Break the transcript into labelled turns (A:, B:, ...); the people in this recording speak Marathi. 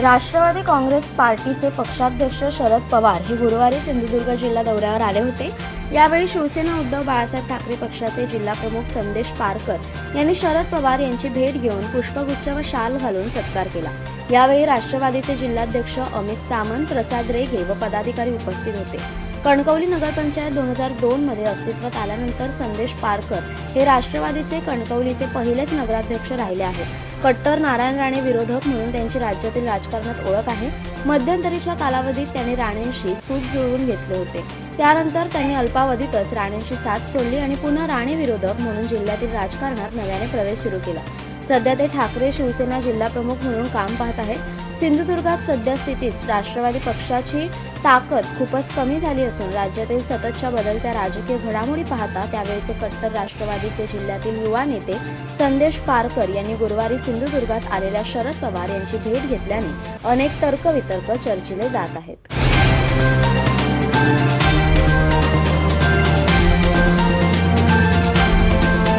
A: राष्ट्रवादी काँग्रेस पार्टीचे पक्षाध्यक्ष शरद पवार हे गुरुवारी सिंधुदुर्ग जिल्हा दौऱ्यावर आले होते. यावेळी शिवसेना उद्धव बाळासाहेब ठाकरे पक्षाचे जिल्हाप्रमुख संदेश पारकर यांनी शरद पवार यांची भेट घेऊन पुष्पगुच्छ व शाल घालून सत्कार केला. यावेळी राष्ट्रवादीचे जिल्हाध्यक्ष अमित सामंत प्रसाद रेगे व पदाधिकारी उपस्थित होते. कणकवली नगरपंचायत दोन हजार दोन मध्ये अस्तित्वात आल्यानंतर संदेश पारकर हे राष्ट्रवादीचे कणकवलीचे पहिलेच नगराध्यक्ष राहिले आहेत. कट्टर नारायण राणे विरोधक म्हणून त्यांची राज्यातील राजकारणात ओळख आहे. मध्यंतरीच्या कालावधीत त्यांनी राणेंशी सूत जुळवून घेतले होते. त्यानंतर त्यांनी अल्पावधीतच राणेंशी साथ सोडली आणि पुन्हा राणे विरोधक म्हणून जिल्ह्यातील राजकारणात नव्याने प्रवेश सुरू केला. सध्या ते ठाकरे शिवसेना जिल्हाप्रमुख म्हणून काम पाहत आहेत. सिंधुदुर्गात सध्या स्थितीत राष्ट्रवादी पक्षाची ताकद खूपच कमी झाली असून राज्यातील सततच्या बदलत्या राजकीय घडामोडी पाहता त्यावेळचे कट्टर राष्ट्रवादीचे जिल्ह्यातील युवा नेते संदेश पारकर यांनी गुरुवारी सिंधुदुर्गात आलेल्या शरद पवार यांची भेट घेतल्याने अनेक तर्कवितर्क चर्चिले जात आहेत.